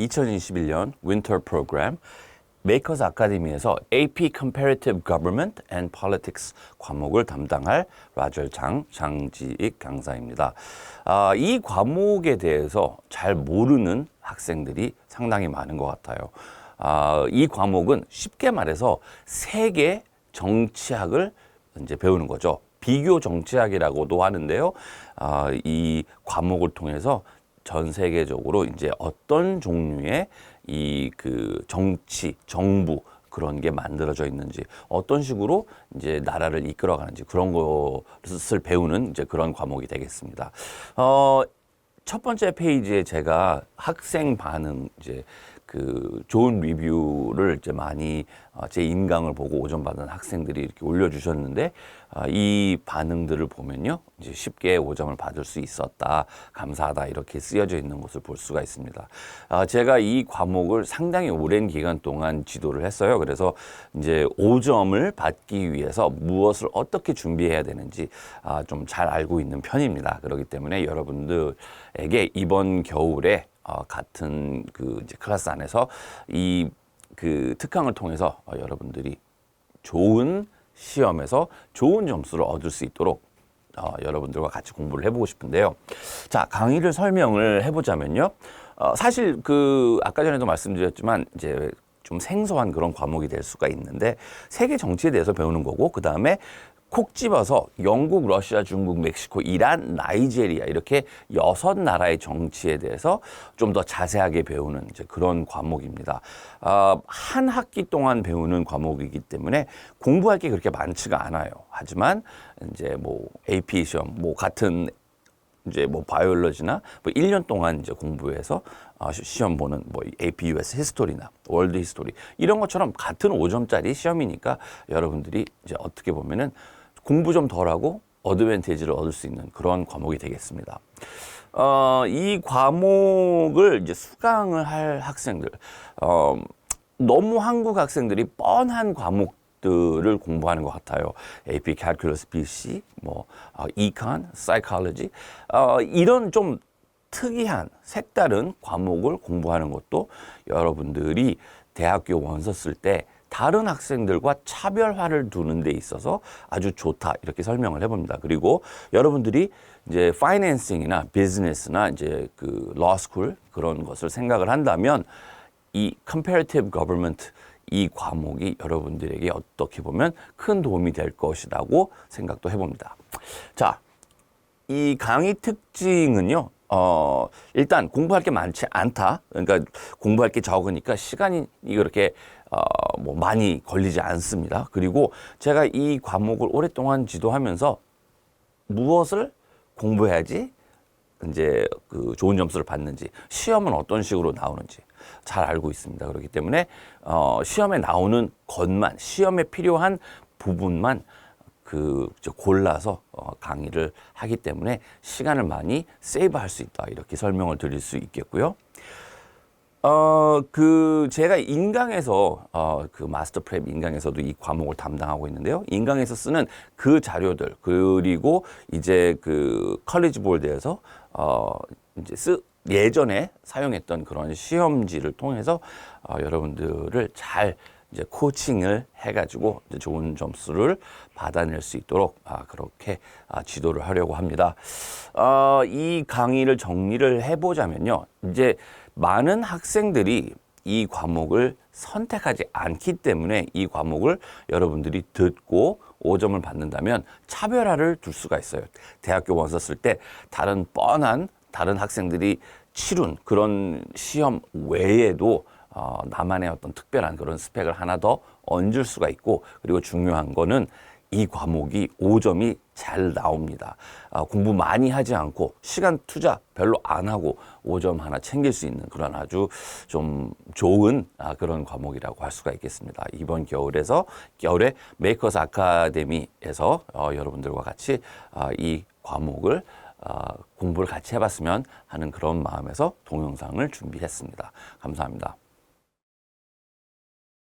2021년 윈터 프로그램 메이커스 아카데미에서 AP Comparative Government and Politics 과목을 담당할 라젤 장 장지익 강사입니다. 아, 이 과목에 대해서 잘 모르는 학생들이 상당히 많은 것 같아요. 아, 이 과목은 쉽게 말해서 세계 정치학을 이제 배우는 거죠. 비교 정치학이라고도 하는데요. 아, 이 과목을 통해서 전 세계적으로 이제 어떤 종류의 이 그 정치, 정부 그런 게 만들어져 있는지 어떤 식으로 이제 나라를 이끌어가는지 그런 것을 배우는 이제 그런 과목이 되겠습니다. 어, 첫 번째 페이지에 제가 학생 반응 이제 그 좋은 리뷰를 이제 많이 어, 제 인강을 보고 오전 받은 학생들이 이렇게 올려주셨는데 아, 이 반응들을 보면요 이제 쉽게 5점을 받을 수 있었다 감사하다 이렇게 쓰여져 있는 것을 볼 수가 있습니다. 아, 제가 이 과목을 상당히 오랜 기간 동안 지도를 했어요. 그래서 이제 5점을 받기 위해서 무엇을 어떻게 준비해야 되는지 아, 좀잘 알고 있는 편입니다. 그렇기 때문에 여러분들에게 이번 겨울에 어, 같은 그 이제 클래스 안에서 이 그 특강을 통해서 어, 여러분들이 좋은 시험에서 좋은 점수를 얻을 수 있도록 어, 여러분들과 같이 공부를 해보고 싶은데요. 자, 강의를 설명을 해보자면요. 어, 사실 그 아까 전에도 말씀드렸지만 이제 좀 생소한 그런 과목이 될 수가 있는데 세계 정치에 대해서 배우는 거고 그 다음에 콕 집어서 영국, 러시아, 중국, 멕시코, 이란, 나이제리아 이렇게 여섯 나라의 정치에 대해서 좀 더 자세하게 배우는 이제 그런 과목입니다. 아, 한 학기 동안 배우는 과목이기 때문에 공부할 게 그렇게 많지가 않아요. 하지만 이제 뭐 AP 시험, 뭐 같은 이제 뭐 바이올로지나 뭐 1년 동안 이제 공부해서 아, 시- 시험 보는 뭐 AP US 히스토리나 월드 히스토리 이런 것처럼 같은 5점짜리 시험이니까 여러분들이 이제 어떻게 보면은 공부 좀 덜하고 어드밴티지를 얻을 수 있는 그런 과목이 되겠습니다. 어, 이 과목을 이제 수강을 할 학생들, 어, 너무 한국 학생들이 뻔한 과목 들을 공부하는 것 같아요. AP Calculus BC, 뭐, 어, Econ, Psychology, 어, 이런 좀 특이한 색다른 과목을 공부하는 것도 여러분들이 대학교 원서 쓸때 다른 학생들과 차별화를 두는 데 있어서 아주 좋다 이렇게 설명을 해봅니다. 그리고 여러분들이 이제 파이낸싱이나 비즈니스나 이제 그 러스쿨 그런 것을 생각을 한다면 이 comparative government 이 과목이 여러분들에게 어떻게 보면 큰 도움이 될 것이라고 생각도 해봅니다. 자, 이 강의 특징은요. 어, 일단 공부할 게 많지 않다. 그러니까 공부할 게 적으니까 시간이 그렇게 어, 뭐 많이 걸리지 않습니다. 그리고 제가 이 과목을 오랫동안 지도하면서 무엇을 공부해야지 이제 그 좋은 점수를 받는지 시험은 어떤 식으로 나오는지 잘 알고 있습니다. 그렇기 때문에 어, 시험에 나오는 것만 시험에 필요한 부분만 그 골라서 어, 강의를 하기 때문에 시간을 많이 세이브할 수 있다 이렇게 설명을 드릴 수 있겠고요. 어, 그, 제가 인강에서, 어, 그 마스터 프랩 인강에서도 이 과목을 담당하고 있는데요. 인강에서 쓰는 그 자료들, 그리고 이제 그 컬리지 볼드에서, 어, 이제 쓰, 예전에 사용했던 그런 시험지를 통해서, 어, 여러분들을 잘 이제 코칭을 해가지고 이제 좋은 점수를 받아낼 수 있도록 아, 그렇게 아, 지도를 하려고 합니다. 어, 이 강의를 정리를 해보자면요. 이제 많은 학생들이 이 과목을 선택하지 않기 때문에 이 과목을 여러분들이 듣고 5점을 받는다면 차별화를 둘 수가 있어요. 대학교 원서 쓸 때 다른 뻔한 다른 학생들이 치룬 그런 시험 외에도 어, 나만의 어떤 특별한 그런 스펙을 하나 더 얹을 수가 있고 그리고 중요한 거는 이 과목이 5점이 잘 나옵니다. 아, 공부 많이 하지 않고 시간 투자 별로 안 하고 5점 하나 챙길 수 있는 그런 아주 좀 좋은 아, 그런 과목이라고 할 수가 있겠습니다. 이번 겨울에서 겨울에 메이커스 아카데미에서 어, 여러분들과 같이 아, 이 과목을 아, 공부를 같이 해봤으면 하는 그런 마음에서 동영상을 준비했습니다. 감사합니다.